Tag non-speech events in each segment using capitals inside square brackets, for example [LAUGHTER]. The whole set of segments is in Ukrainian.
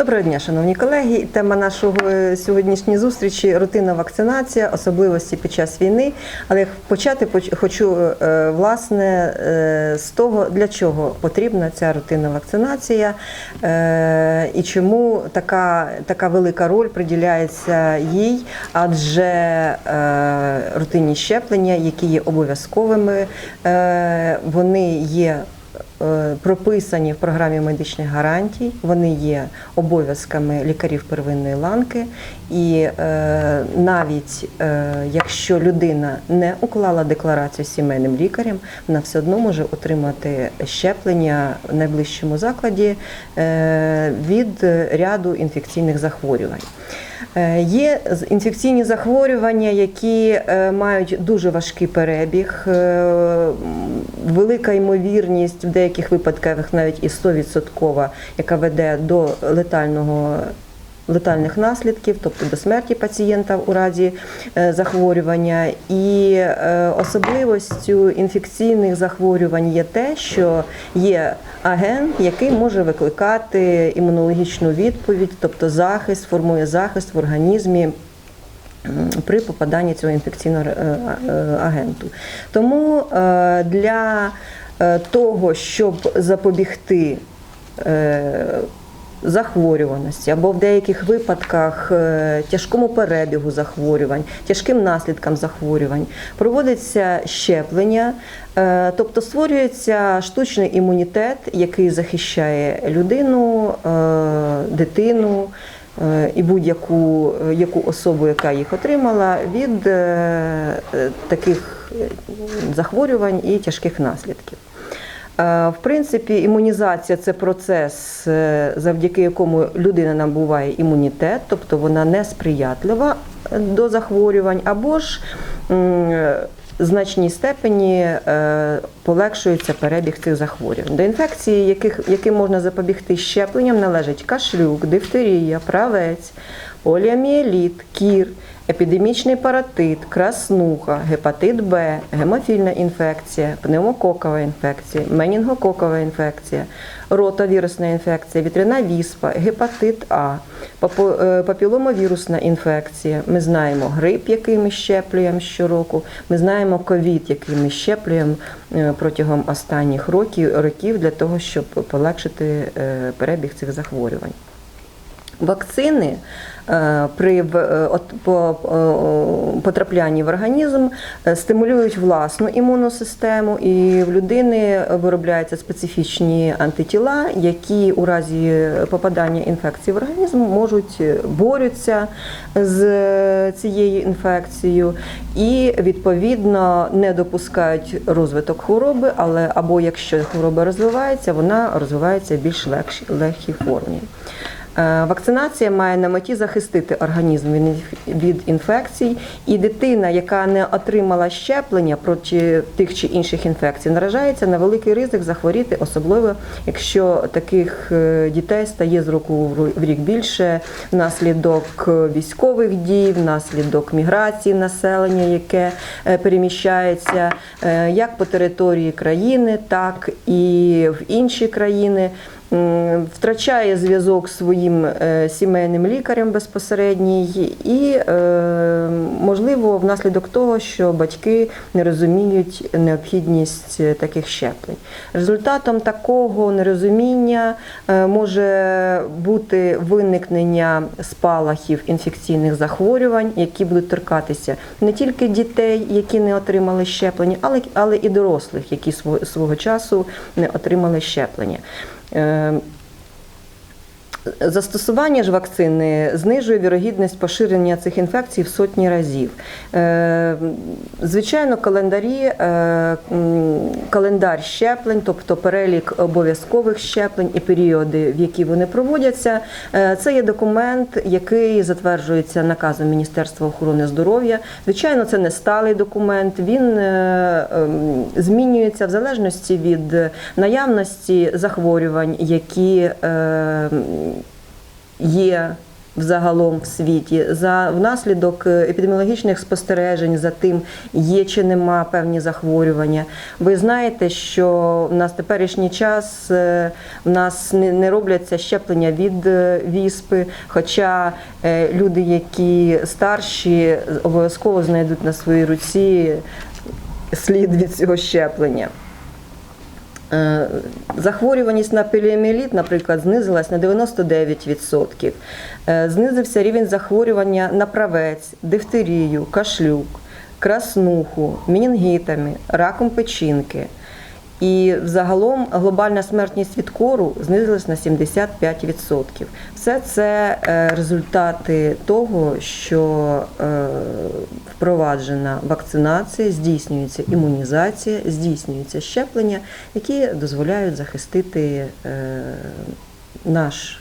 Доброго дня, шановні колеги. Тема нашого е, сьогоднішньої зустрічі рутинна вакцинація, особливості під час війни. Але почати хочу е, власне е, з того, для чого потрібна ця рутинна вакцинація і чому така, така велика роль приділяється їй, адже рутинні щеплення, які є обов'язковими, вони є прописані в програмі медичних гарантій, вони є обов'язками лікарів первинної ланки, і е, навіть е, якщо людина не уклала декларацію сімейним лікарем, вона все одно може отримати щеплення в найближчому закладі е, від ряду інфекційних захворювань. Е, Є інфекційні захворювання, які е, мають дуже важкий перебіг, е, велика ймовірність в деяких випадках навіть і 100%, яка веде до летального. Летальних наслідків, тобто до смерті пацієнта у разі захворювання, і особливостю інфекційних захворювань є те, що є агент, який може викликати імунологічну відповідь, тобто захист, формує захист в організмі при попаданні цього інфекційного е, е, агенту. Тому е, для того, щоб запобігти захворюваності або в деяких випадках е, тяжкому перебігу захворювань, тяжким наслідкам захворювань, проводиться щеплення, е, тобто створюється штучний імунітет, який захищає людину, е, дитину. І будь-яку яку особу, яка їх отримала, від таких захворювань і тяжких наслідків. Е, В принципі, імунізація це процес, е, завдяки якому людина набуває імунітет, тобто вона не сприятлива е, до захворювань, або ж в значній степені полегшується перебіг цих захворювань. До інфекції, яких, яким можна запобігти щепленням, належать кашлюк, дифтерія, правець, поліомієліт, кір, епідемічний паратит, краснуха, гепатит Б, гемофільна інфекція, пневмококова інфекція, менінгококова інфекція, ротавірусна інфекція, вітряна віспа, гепатит А, е, папіломовірусна інфекція. Ми знаємо грип, який ми щеплюємо щороку. Ми знаємо ковід, який ми щеплюємо е, протягом останніх років, років для того, щоб полегшити е, перебіг цих захворювань. Вакцини е, при е, е, потраплянні в організм стимулюють власну імунну систему, і в людини виробляються специфічні антитіла, які у разі попадання інфекції в організм можуть борються з цією інфекцією і відповідно не допускають розвиток хвороби, але або якщо хвороба розвивається, вона розвивається в більш легкій формі. Е, Вакцинація має на меті захистити організм від інфекцій, і дитина, яка не отримала щеплення проти тих чи інших інфекцій, наражається на великий ризик захворіти, особливо якщо таких е, дітей стає з року в рік більше. Внаслідок військових дій, внаслідок міграції населення, яке е, переміщається як по території країни, так і в інші країни втрачає зв'язок з своїм е, сімейним лікарем безпосередній, і е, можливо внаслідок того, що батьки не розуміють необхідність таких щеплень. Результатом такого нерозуміння е, може бути виникнення спалахів інфекційних захворювань, які будуть торкатися не тільки дітей, які не отримали щеплення, але, але і дорослих, які свого, свого часу не отримали щеплення. Um, Застосування ж вакцини знижує вірогідність поширення цих інфекцій в сотні разів. Е, Звичайно, календарі, е, календар щеплень, тобто перелік обов'язкових щеплень і періоди, в які вони проводяться, е, це є документ, який затверджується наказом Міністерства охорони здоров'я. Звичайно, це не сталий документ. Він ем, змінюється в залежності від наявності захворювань, які е, є Взагалом в світі за внаслідок е, епідеміологічних спостережень за тим, є чи нема певні захворювання. Ви знаєте, що в нас теперішній час е, в нас не, робляться щеплення від е, віспи, хоча люди, які старші, обов'язково знайдуть на своїй руці слід від цього щеплення. Е, Захворюваність на поліоміеліт, наприклад, знизилась на 99%. Е, Знизився рівень захворювання на правець, дифтерію, кашлюк, краснуху, мінінгітами, раком печінки. І взагалом глобальна смертність від кору знизилась на 75%. Все це е, результати того, що е, впроваджена вакцинація, здійснюється імунізація, здійснюється щеплення, які дозволяють захистити е, наш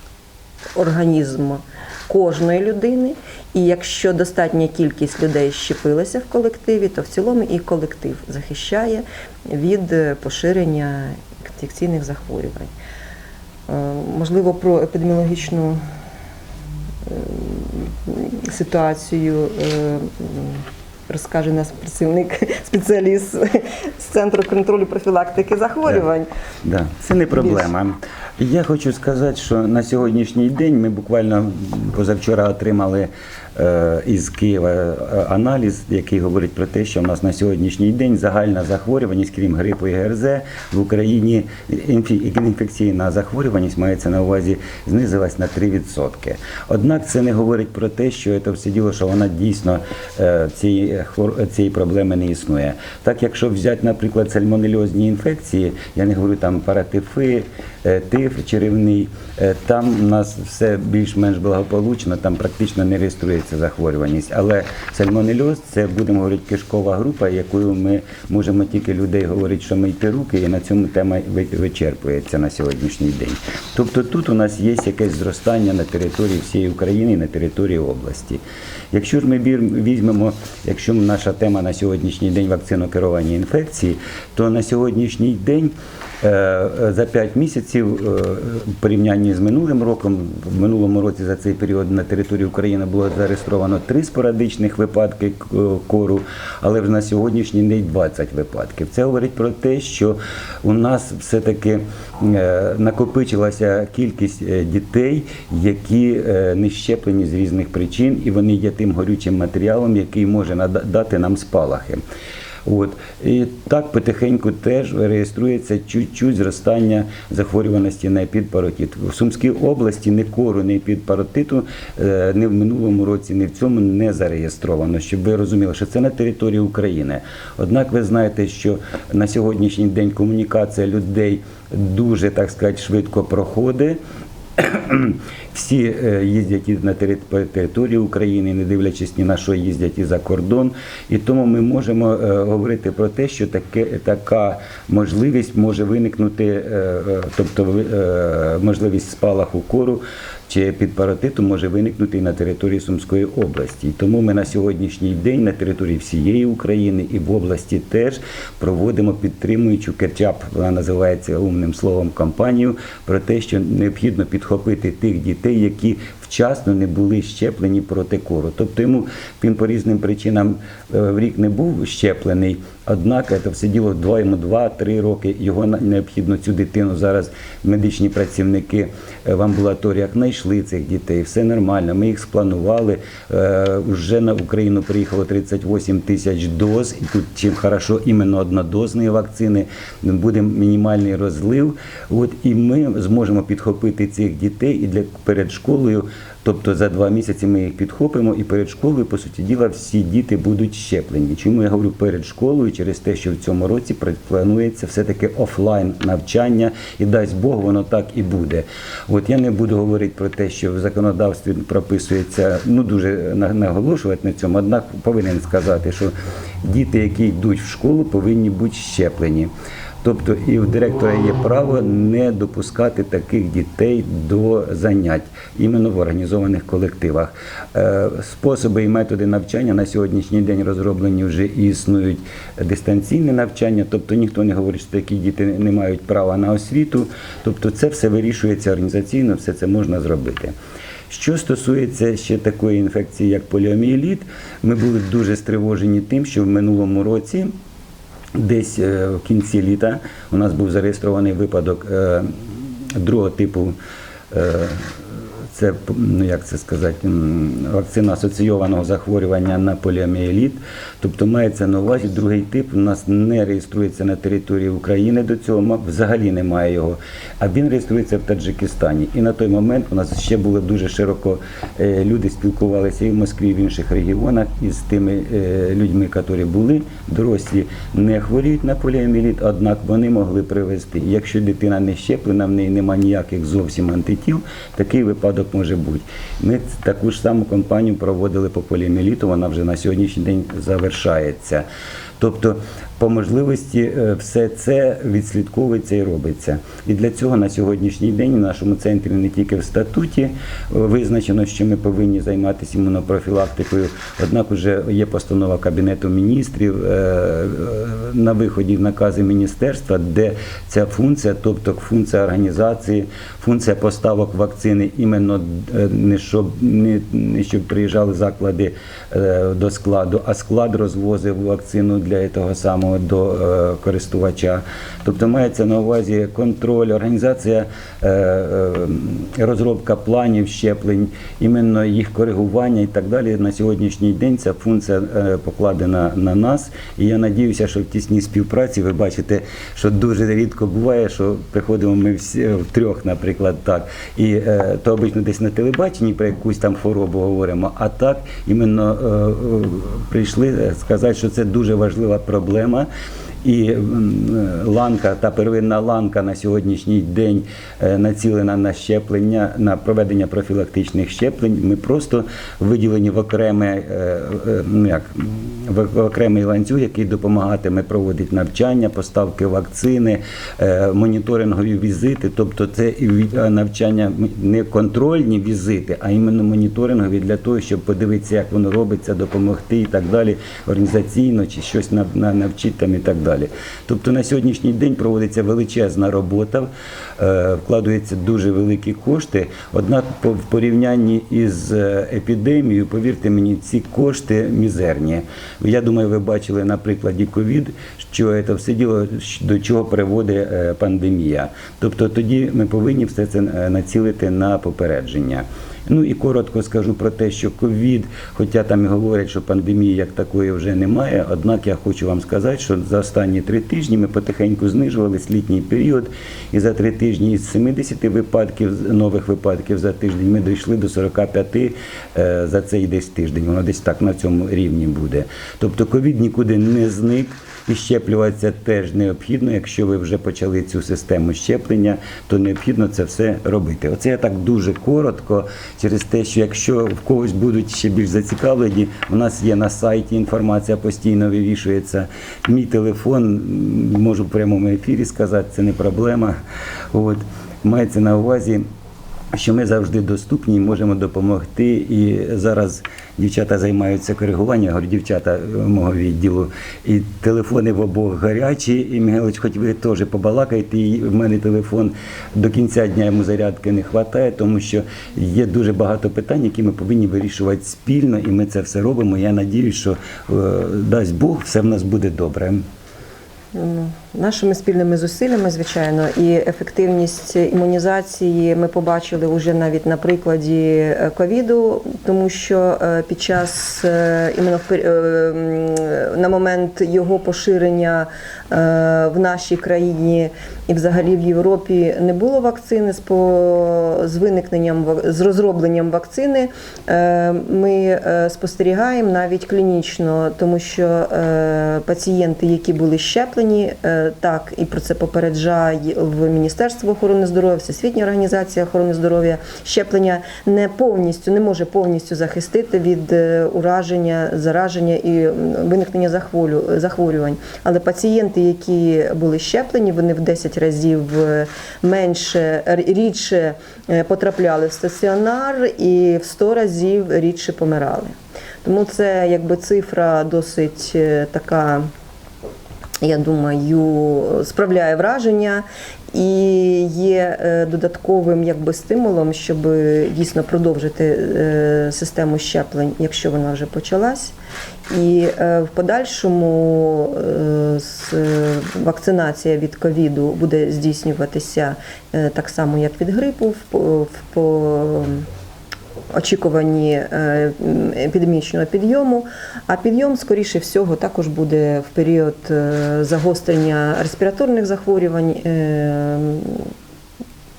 організм кожної людини. І якщо достатня кількість людей щепилася в колективі, то в цілому і колектив захищає від е, поширення інфекційних захворювань. Е, Можливо, про епідеміологічну е, ситуацію е, розкаже нас працівник, [LAUGHS] спеціаліст з центру контролю профілактики захворювань. Да, це не проблема. Я хочу сказати, що на сьогоднішній день ми буквально позавчора отримали із Києва е, аналіз, який говорить про те, що в нас на сьогоднішній день загальна захворюваність, крім грипу і ГРЗ, в Україні інфекційна захворюваність мається на увазі знизилась на 3%. Однак це не говорить про те, що це все діло, що вона дійсно е, цієї, хвор- цієї проблеми не існує. Так, якщо взяти, наприклад, сальмонельозні інфекції, я не говорю там паратифи, е, тиф черевний, е, там у нас все більш-менш благополучно, там практично не реєструється захворюваність. Але сальмонельоз це будемо говорити кишкова група, якою ми можемо тільки людей говорити, що мийте руки, і на цьому тема вичерпується на сьогоднішній день. Тобто тут у нас є якесь зростання на території всієї України і на території області. Якщо ж ми візьмемо, якщо наша тема на сьогоднішній день вакцинокеровані інфекції, то на сьогоднішній день за 5 місяців е, в порівнянні з минулим роком, в минулому році за цей період на території України було зареєстровано 3 спорадичних випадки кору, але вже на сьогоднішній день 20 випадків. Це говорить про те, що у нас все-таки е, накопичилася кількість е, дітей, які е, не щеплені з різних причин, і вони є тим горючим матеріалом, який може нада- дати нам спалахи. От і так потихеньку теж реєструється чуть-чуть зростання захворюваності на епідпаротит. В Сумській області ні кору, ні епідпаротиту е, ні в минулому році, ні в цьому не зареєстровано, щоб ви розуміли, що це на території України. Однак ви знаєте, що на сьогоднішній день комунікація людей дуже так сказати швидко проходить. Всі е, їздять і на тери- території України, не дивлячись ні на що їздять і за кордон. І тому ми можемо е, говорити про те, що таке, така можливість може виникнути, е, тобто можливість спалаху кору чи підпаратиту може виникнути і на території Сумської області. Тому ми на сьогоднішній день на території всієї України і в області теж проводимо підтримуючу кетчап, вона називається умним словом кампанію про те, що необхідно підхопити тих дітей, які вчасно не були щеплені проти кору. Тобто йому він по різним причинам е, в рік не був щеплений. Однак це все діло два йому 2-3 роки. Його необхідно цю дитину зараз медичні працівники е, в амбулаторіях знайшли цих дітей. Все нормально. Ми їх спланували. Е, Вже на Україну приїхало 38 тисяч доз. І тут чим хорошо іменно однодозної вакцини. Буде мінімальний розлив. От і ми зможемо підхопити цих дітей і для перед школою. Тобто за два місяці ми їх підхопимо, і перед школою, по суті діла, всі діти будуть щеплені. Чому я говорю перед школою? Через те, що в цьому році планується все-таки офлайн навчання, і дасть Бог, воно так і буде. От я не буду говорити про те, що в законодавстві прописується, ну дуже наголошувати на цьому, однак повинен сказати, що діти, які йдуть в школу, повинні бути щеплені. Тобто і в директора є право не допускати таких дітей до занять іменно в організованих колективах. Е, Способи і методи навчання на сьогоднішній день розроблені вже існують дистанційне навчання, тобто ніхто не говорить, що такі діти не мають права на освіту. Тобто це все вирішується організаційно, все це можна зробити. Що стосується ще такої інфекції, як поліомієліт, ми були дуже стривожені тим, що в минулому році Десь е, в кінці літа у нас був зареєстрований випадок е, другого типу. Це ну як це сказати, вакцина асоційованого захворювання на поліомієліт. Тобто мається на увазі другий тип. У нас не реєструється на території України до цього, взагалі немає його. А він реєструється в Таджикистані. І на той момент у нас ще було дуже широко е, люди спілкувалися і в Москві, і в інших регіонах із тими е, людьми, які були дорослі, не хворіють на поліоміеліт, однак вони могли привезти. Якщо дитина не щеплена, в неї немає ніяких зовсім антитіл, такий випадок може бути. Ми таку ж саму кампанію проводили по поліоміеліту, вона вже на сьогоднішній день завершається. Тобто, по можливості е, все це відслідковується і робиться. І для цього на сьогоднішній день в нашому центрі не тільки в статуті е, визначено, що ми повинні займатися імунопрофілактикою, однак вже є постанова Кабінету міністрів е, на виході накази міністерства, де ця функція, тобто функція організації, функція поставок вакцини, іменно не щоб не, щоб приїжджали заклади до складу, а склад розвозив вакцину для того самого до е, користувача. Тобто мається на увазі контроль, організація, е, е, розробка планів щеплень, іменно їх коригування і так далі. На сьогоднішній день ця функція покладена на нас. І я надіюся, що в тісній співпраці ви бачите, що дуже рідко буває, що приходимо ми всі в трьох, наприклад, так. І то обично десь на телебаченні про якусь там хворобу говоримо, а так іменно прийшли сказати, що це дуже важлива проблема. І е, ланка, та первинна ланка на сьогоднішній день е, націлена на щеплення, на проведення профілактичних щеплень. Ми просто виділені в окреме, е, ну як, в окремий ланцюг, який допомагатиме проводити навчання, поставки вакцини, моніторингові візити. Тобто це навчання не контрольні візити, а іменно моніторингові для того, щоб подивитися, як воно робиться, допомогти і так далі, організаційно чи щось на, на, навчити там і так далі. Тобто на сьогоднішній день проводиться величезна робота, е, вкладаються дуже великі кошти. Однак в порівнянні із е, епідемією, повірте мені, ці кошти мізерні. Я думаю, ви бачили на прикладі ковід, що це все діло до чого приводить е, пандемія. Тобто тоді ми повинні все це націлити на попередження. Ну і коротко скажу про те, що ковід, хоча там і говорять, що пандемії як такої вже немає. Однак я хочу вам сказати, що за останні три тижні ми потихеньку знижувались літній період, і за три тижні із 70 випадків нових випадків за тиждень ми дійшли до 45 е, за цей десь тиждень. Воно десь так на цьому рівні буде. Тобто ковід нікуди не зник. І щеплюватися теж необхідно. Якщо ви вже почали цю систему щеплення, то необхідно це все робити. Оце я так дуже коротко, через те, що якщо в когось будуть ще більш зацікавлені, у нас є на сайті інформація постійно вивішується. Мій телефон можу в прямому ефірі сказати, це не проблема. От мається на увазі що ми завжди доступні і можемо допомогти. І зараз дівчата займаються коригуванням, говорю, дівчата е, мого відділу, і телефони в обох гарячі. І Михайлович, хоч ви теж побалакайте, і в мене телефон до кінця дня йому зарядки не вистачає, тому що є дуже багато питань, які ми повинні вирішувати спільно, і ми це все робимо. Я надіюсь, що е, дасть Бог, все в нас буде добре. Нашими спільними зусиллями, звичайно, і ефективність імунізації ми побачили вже навіть на прикладі е, ковіду, тому що е, під час е, іменно на момент його поширення в нашій країні і взагалі в Європі не було вакцини з по з виникненням з розробленням вакцини. Ми спостерігаємо навіть клінічно, тому що пацієнти, які були щеплені, так і про це попереджає в Міністерство охорони здоров'я, Всесвітня організація охорони здоров'я. Щеплення не повністю не може повністю захистити від е, ураження, зараження і виникнення захворю- захворювань. Але пацієнти, які були щеплені, вони в 10 разів е, менше рідше е, потрапляли в стаціонар і в 100 разів рідше помирали. Тому це якби цифра досить така, я думаю, справляє враження і є е, додатковим якби стимулом, щоб дійсно продовжити е, систему щеплень, якщо вона вже почалась. І е, в подальшому е, вакцинація від ковіду буде здійснюватися е, так само, як від грипу, в по очікуванні е, епідемічного підйому. А підйом, скоріше всього, також буде в період е, загострення респіраторних захворювань.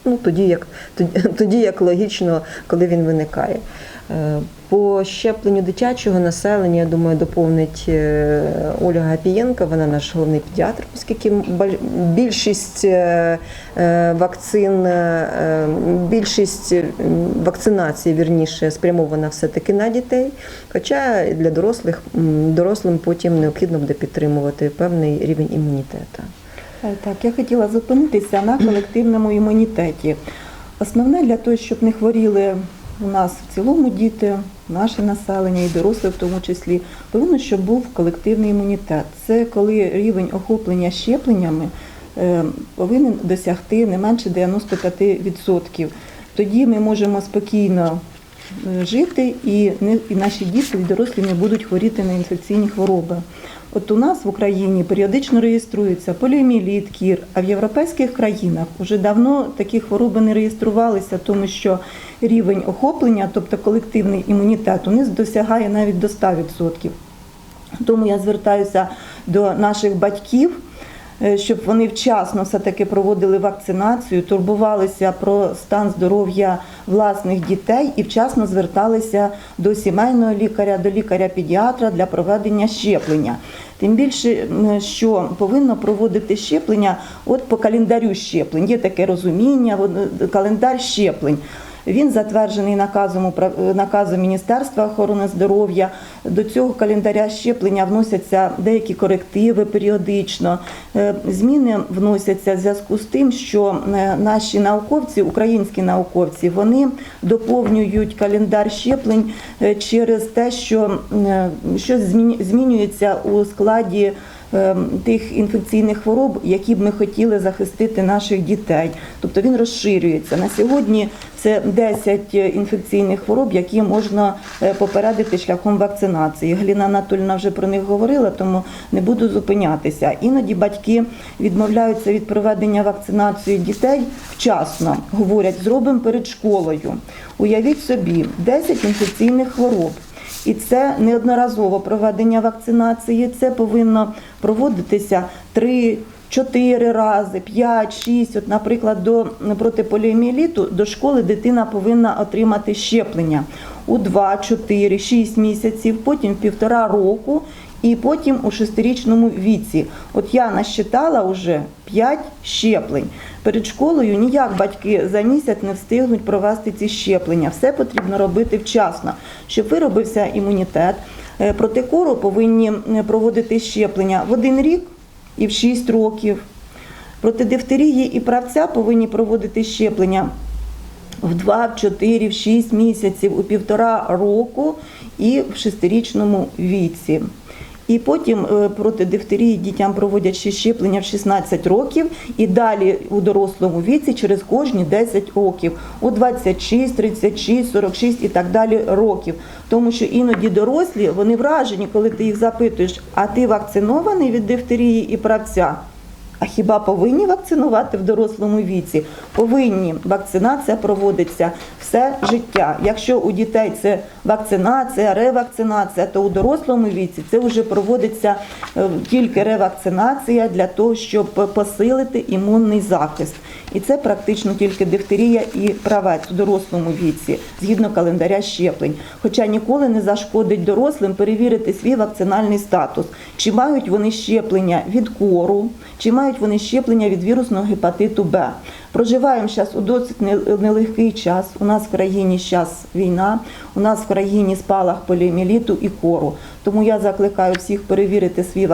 Ну, тоді як, [LAUGHS] тоді, як логічно, коли він виникає. Е, По щепленню дитячого населення, я думаю, доповнить е, Ольга Гапієнка, вона наш головний педіатр, оскільки більшість е, вакцин, більшість вакцинації, вірніше, спрямована все-таки на дітей. Хоча для дорослих дорослим потім необхідно буде підтримувати певний рівень імунітету. Е, Так, я хотіла зупинитися на колективному імунітеті. Основне для того, щоб не хворіли у нас в цілому діти, наше населення і дорослі в тому числі, повинно, щоб був колективний імунітет. Це коли рівень охоплення щепленнями е, повинен досягти не менше 95%. Тоді ми можемо спокійно жити і, не, і наші діти і дорослі не будуть хворіти на інфекційні хвороби. От у нас в Україні періодично реєструється поліоміеліт, кір, а в європейських країнах вже давно такі хвороби не реєструвалися, тому що рівень охоплення, тобто колективний імунітет, у них досягає навіть до 100%. Тому я звертаюся до наших батьків, е, щоб вони вчасно все-таки проводили вакцинацію, турбувалися про стан здоров'я власних дітей і вчасно зверталися до сімейного лікаря, до лікаря-педіатра для проведення щеплення. Тим більше, що повинно проводити щеплення от по календарю щеплень. Є таке розуміння, е, календар щеплень. Він затверджений наказом, управ- наказом Міністерства охорони здоров'я. До цього календаря щеплення вносяться деякі корективи періодично. Е, Зміни вносяться в зв'язку з тим, що е, наші науковці, українські науковці, вони доповнюють календар щеплень е, через те, що е, щось зміню- змінюється у складі е, тих інфекційних хвороб, які б ми хотіли захистити наших дітей. Тобто він розширюється. На сьогодні це 10 інфекційних хвороб, які можна е, попередити шляхом вакцинації. Гліна Анатольовна вже про них говорила, тому не буду зупинятися. Іноді батьки відмовляються від проведення вакцинації дітей вчасно. Говорять, зробимо перед школою. Уявіть собі, 10 інфекційних хвороб. І це неодноразово проведення вакцинації. Це повинно проводитися 3 4 рази, 5, 6. От, наприклад, до проти поліоміеліту до школи дитина повинна отримати щеплення у 2, 4, 6 місяців, потім півтора року і потім у шестирічному віці. От я насчитала вже 5 щеплень. Перед школою ніяк батьки за місяць не встигнуть провести ці щеплення. Все потрібно робити вчасно, щоб виробився імунітет. Е, Проти кору повинні проводити щеплення в один рік і в 6 років. Проти дифтерії і правця повинні проводити щеплення в 2, в 4, в 6 місяців, у півтора року і в шестирічному віці. І потім е, проти дифтерії дітям проводять ще щеплення в 16 років і далі у дорослому віці через кожні 10 років, у 26, 36, 46 і так далі років. Тому що іноді дорослі вони вражені, коли ти їх запитуєш, а ти вакцинований від дифтерії і правця? А хіба повинні вакцинувати в дорослому віці? Повинні. Вакцинація проводиться все життя. Якщо у дітей це вакцинація, ревакцинація, то у дорослому віці це вже проводиться е, тільки ревакцинація для того, щоб посилити імунний захист. І це практично тільки дифтерія і правець у дорослому віці, згідно календаря щеплень. Хоча ніколи не зашкодить дорослим перевірити свій вакцинальний статус, чи мають вони щеплення від кору, чи мають вони щеплення від вірусного гепатиту Б. Проживаємо зараз у досить нелегкий час. У нас в країні зараз війна, у нас в країні спалах поліоміеліту і кору. Тому я закликаю всіх перевірити свій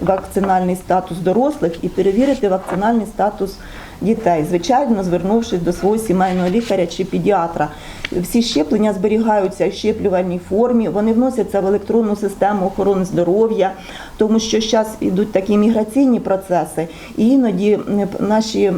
вакцинальний, статус дорослих і перевірити вакцинальний статус дітей, звичайно, звернувшись до свого сімейного лікаря чи педіатра. Всі щеплення зберігаються в щеплювальній формі, вони вносяться в електронну систему охорони здоров'я, тому що зараз йдуть такі міграційні процеси, і іноді наші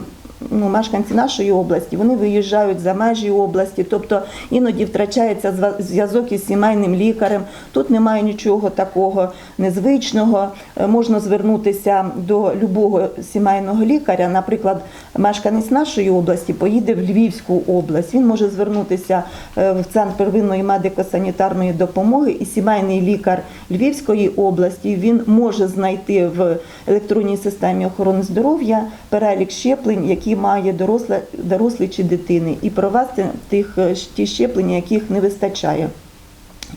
ну, мешканці нашої області вони виїжджають за межі області, тобто іноді втрачається зв'язок із сімейним лікарем. Тут немає нічого такого незвичного. Е, Можна звернутися до любого сімейного лікаря. Наприклад, мешканець нашої області поїде в Львівську область. Він може звернутися е, в центр первинної медико-санітарної допомоги, і сімейний лікар Львівської області він може знайти в електронній системі охорони здоров'я перелік щеплень, які має доросле, дорослі чи дитини, і провести тих е, ті щеплення, яких не вистачає.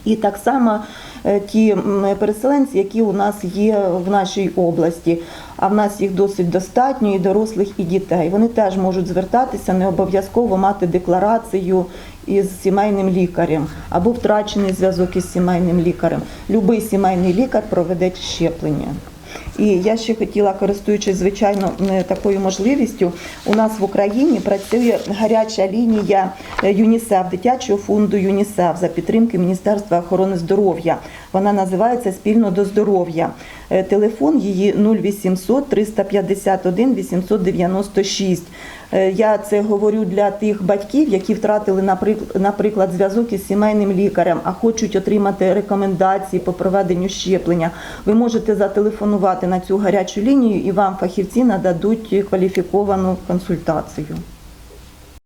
І так само е, ті переселенці, які у нас є в нашій області, а в нас їх досить достатньо, і дорослих, і дітей. Вони теж можуть звертатися, не обов'язково мати декларацію із сімейним лікарем або втрачений зв'язок із сімейним лікарем. Любий сімейний лікар проведе щеплення. І я ще хотіла, користуючись звичайно такою можливістю, у нас в Україні працює гаряча лінія е, ЮНІСЕФ, дитячого фонду ЮНІСЕФ за підтримки Міністерства охорони здоров'я. Вона називається Спільно до здоров'я. Е, Телефон її 0800 351 896. Е, Я це говорю для тих батьків, які втратили, наприк- наприклад, зв'язок із сімейним лікарем, а хочуть отримати рекомендації по проведенню щеплення. Ви можете зателефонувати на цю гарячу лінію, і вам фахівці нададуть кваліфіковану консультацію.